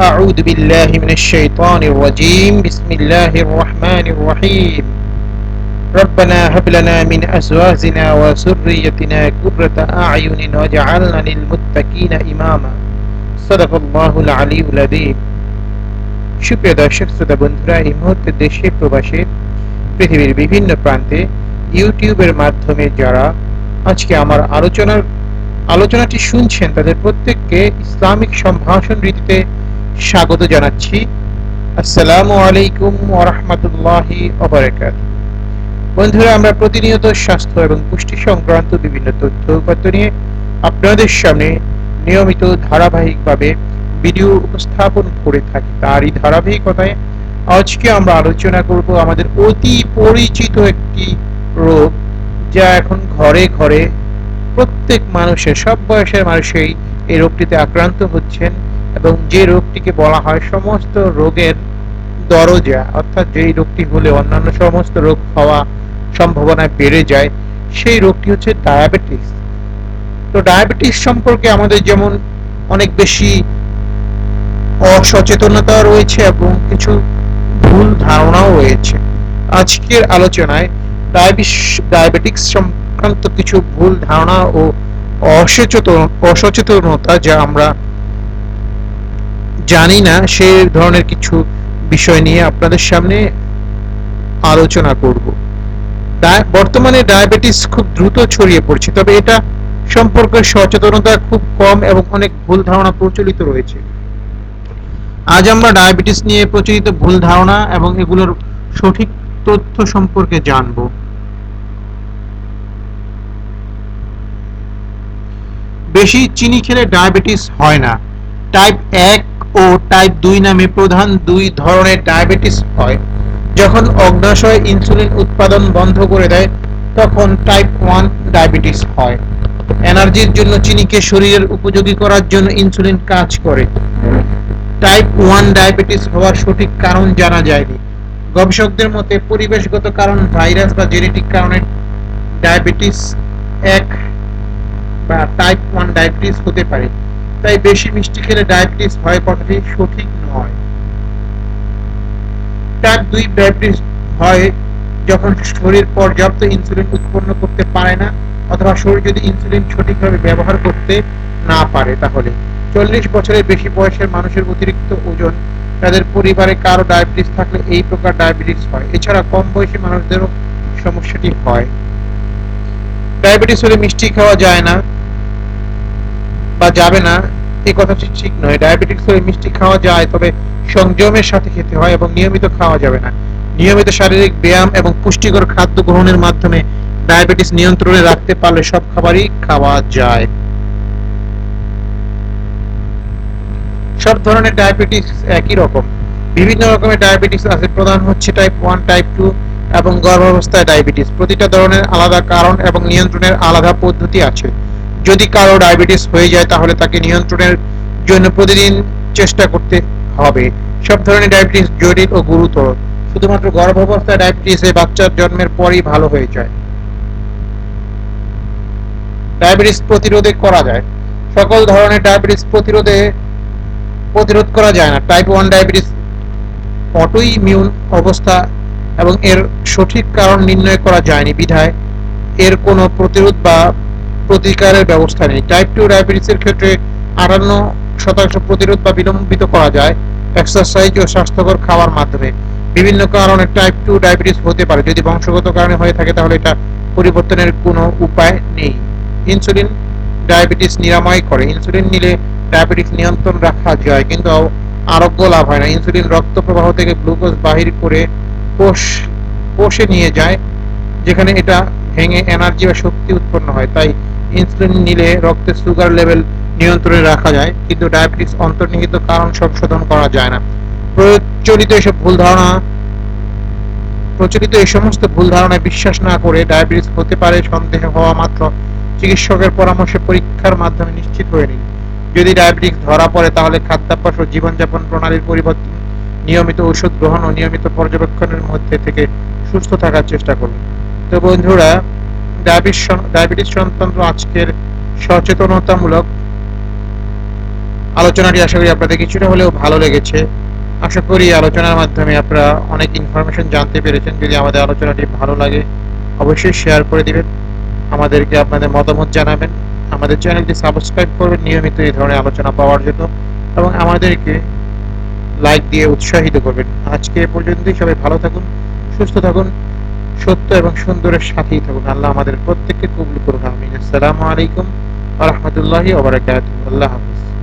أعوذ بالله من الشيطان الرجيم بسم الله الرحمن الرحيم ربنا هب لنا من أزواجنا وذريتنا قرة أعين واجعلنا للمتقين إماما صدق الله العلي العظيم সুপ্রিয় দর্শক শ্রোতা বন্ধুরা এই মুহূর্তে দেশে প্রবাসে পৃথিবীর বিভিন্ন প্রান্তে ইউটিউবের মাধ্যমে যারা আজকে আমার আলোচনার আলোচনাটি শুনছেন তাদের প্রত্যেককে ইসলামিক সম্ভাষণ রীতিতে স্বাগত জানাচ্ছি। আসসালামু আলাইকুম ওরহমতুল্লাহি অবরাকাত বন্ধুরা, আমরা প্রতিনিয়ত স্বাস্থ্য এবং পুষ্টি সংক্রান্ত বিভিন্ন তথ্য উপাত্ত নিয়ে আপনাদের সামনে নিয়মিত ধারাবাহিকভাবে ভিডিও উপস্থাপন করে থাকি। তারই ধারাবাহিকতায় আজকে আমরা আলোচনা করব আমাদের অতি পরিচিত একটি রোগ, যা এখন ঘরে ঘরে প্রত্যেক মানুষের, সব বয়সের মানুষই এই রোগটিতে আক্রান্ত হচ্ছেন। এবং যে রোগটিকে বলা হয় সমস্ত রোগের দরজা, অর্থাৎ যেই রোগটি হলে অন্যান্য সমস্ত রোগ হওয়া সম্ভাবনা বেড়ে যায়, সেই রোগটি হচ্ছে ডায়াবেটিস। তো ডায়াবেটিস সম্পর্কে আমাদের যেমন অনেক বেশি অসচেতনতা রয়েছে এবং কিছু ভুল ধারণাও রয়েছে। আজকের আলোচনায় ডায়াবেটিক্স সংক্রান্ত কিছু ভুল ধারণা ও অসচেতন, অসচেতনতা যা আমরা জানি না, সে ধরনের কিছু বিষয় নিয়ে আপনাদের সামনে আলোচনা করব। বর্তমানে ডায়াবেটিস খুব দ্রুত ছড়িয়ে পড়ছে, তবে এটা সম্পর্কে সচেতনতা খুব কম এবং অনেক ভুল ধারণা প্রচলিত রয়েছে। আজ আমরা ডায়াবেটিস নিয়ে প্রচলিত ভুল ধারণা এবং এগুলোর সঠিক তথ্য সম্পর্কে জানব। বেশি চিনি খেলে ডায়াবেটিস হয় না। টাইপ এক ও টাইপ দুই নামে প্রধান দুই ধরনের ডায়াবেটিস হয়। যখন অগ্নাশয় ইনসুলিন উৎপাদন বন্ধ করে দেয়, তখন টাইপ ওয়ান ডায়াবেটিস হয়। এনার্জির জন্য চিনিকে শরীরের উপযোগী করার জন্য ইনসুলিন কাজ করে। টাইপ ওয়ান ডায়াবেটিস হওয়ার সঠিক কারণ জানা যায়নি। গবেষকদের মতে পরিবেশগত কারণ ভাইরাস বা জেনেটিক কারণে ডায়াবেটিস এক বা টাইপ ওয়ান ডায়াবেটিস হতে পারে। তাই বেশি মিষ্টি খেলে ডায়াবেটিস হয় কথাটি সঠিক নয়। টাইপ দুই ডায়াবেটিস হয় যখন শরীর পর্যাপ্ত ইনসুলিন উৎপন্ন করতে পারে না অথবা শরীর যদি ইনসুলিন সঠিকভাবে ব্যবহার করতে না পারে তাহলে। চল্লিশ বছরের বেশি বয়সের মানুষের অতিরিক্ত ওজন তাদের পরিবারে কারও ডায়াবেটিস থাকলে এই প্রকার ডায়াবেটিস হয়। এছাড়া কম বয়সী মানুষদেরও সমস্যাটি হয়। ডায়াবেটিস হলে মিষ্টি খাওয়া যায় না। বা যাবে না এই কথাটি ঠিক নয়। ডায়াবেটিস হলে মিষ্টি খাওয়া যায়, তবে সংযমের সাথে খেতে হয় এবং নিয়মিত খাওয়া যাবে না। নিয়মিত শারীরিক ব্যায়াম এবং পুষ্টিকর খাদ্য গ্রহণের মাধ্যমে ডায়াবেটিস নিয়ন্ত্রণে রাখতে পারলে সব খাবারই খাওয়া যায়। সব ধরনের ডায়াবেটিস একই রকম। বিভিন্ন রকমের ডায়াবেটিস আছে। প্রধান হচ্ছে টাইপ ওয়ান টাইপ টু এবং গর্ভাবস্থায় ডায়াবেটিস প্রতিটা ধরনের আলাদা কারণ এবং নিয়ন্ত্রণের আলাদা পদ্ধতি আছে। যদি কারও ডায়াবেটিস হয়ে যায়, তাহলে তাকে নিয়ন্ত্রণের জন্য প্রতিদিন চেষ্টা করতে হবে। সব ধরনের ডায়াবেটিস জটিল ও গুরুতর। শুধুমাত্র গর্ভাবস্থায় ডায়াবেটিস বাচ্চার জন্মের পরই ভালো হয়ে যায়। ডায়াবেটিস প্রতিরোধে করা যায়। সকল ধরনের ডায়াবেটিস প্রতিরোধে, প্রতিরোধ করা যায় না। Type one diabetes auto immune অবস্থা এবং এর সঠিক কারণ নির্ণয় করা যায়নি। বিধায় এর কোনো প্রতিরোধ বা প্রতিকারের ব্যবস্থা নেই। টাইপ টু ডায়াবেটিসের ক্ষেত্রে আটান্ন শতাংশ প্রতিরোধ বা বিলম্বিত করা যায় এক্সারসাইজ ও স্বাস্থ্যকর খাওয়ার মাধ্যমে। বিভিন্ন কারণে টাইপ টু ডায়াবেটিস হতে পারে। যদি বংশগত কারণে হয়ে থাকে, তাহলে এটা পরিবর্তনের কোনো উপায় নেই। ইনসুলিন ডায়াবেটিস নিরাময় করে। ইনসুলিন নিলে ডায়াবেটিস নিয়ন্ত্রণ রাখা যায়, কিন্তু আরোগ্য লাভ হয় না। ইনসুলিন রক্ত প্রবাহ থেকে গ্লুকোজ বাহির করে কোষ, কোষে নিয়ে যায়, যেখানে এটা ভেঙে এনার্জি বা শক্তি উৎপন্ন হয়। তাই ইনসুলিন নিলে রক্তে সুগার লেভেল নিয়ন্ত্রণে রাখা যায়, কিন্তু ডায়াবেটিস অন্তর্নিহিত কারণ সংশোধন করা যায় না। প্রচলিত এসব ভুল ধারণা, প্রচলিত এই সমস্ত ভুল ধারণায় বিশ্বাস না করে ডায়াবেটিস হতে পারে সন্দেহ হওয়া মাত্র চিকিৎসকের পরামর্শে পরীক্ষার মাধ্যমে নিশ্চিত হয়ে নিন। যদি ডায়াবেটিস ধরা পড়ে, তাহলে খাদ্যাভ্যাস ও জীবনযাপন প্রণালীর পরিবর্তন, নিয়মিত ওষুধ গ্রহণ ও নিয়মিত পর্যবেক্ষণের মধ্যে থেকে সুস্থ থাকার চেষ্টা করুন। তো বন্ধুরা ডায়াবেটিস সংক্রান্ত আজকের সচেতনতামূলক আলোচনাটি আশা করি আপনাদের কিছুটা হলেও ভালো লেগেছে। আশা করি আলোচনার মাধ্যমে আপনারা অনেক ইনফরমেশন জানতে পেরেছেন। যদি আমাদের আলোচনাটি ভালো লাগে, অবশ্যই শেয়ার করে দিবেন। আমাদেরকে আপনাদের মতামত জানাবেন। আমাদের চ্যানেলটি সাবস্ক্রাইব করবেন নিয়মিত এই ধরনের আলোচনা পাওয়ার জন্য। এবং আমাদেরকে লাইক দিয়ে উৎসাহিত করবেন। আজকে পর্যন্তই। সবাই ভালো থাকুন, সুস্থ থাকুন। সত্য এবং সুন্দরের সাথেই থাকুন। আল্লাহ আমাদের প্রত্যেককে কবুল করুন, আমিন। আসসালামু আলাইকুম আ রহমতুল্লাহি আল্লাহ হাফিজ।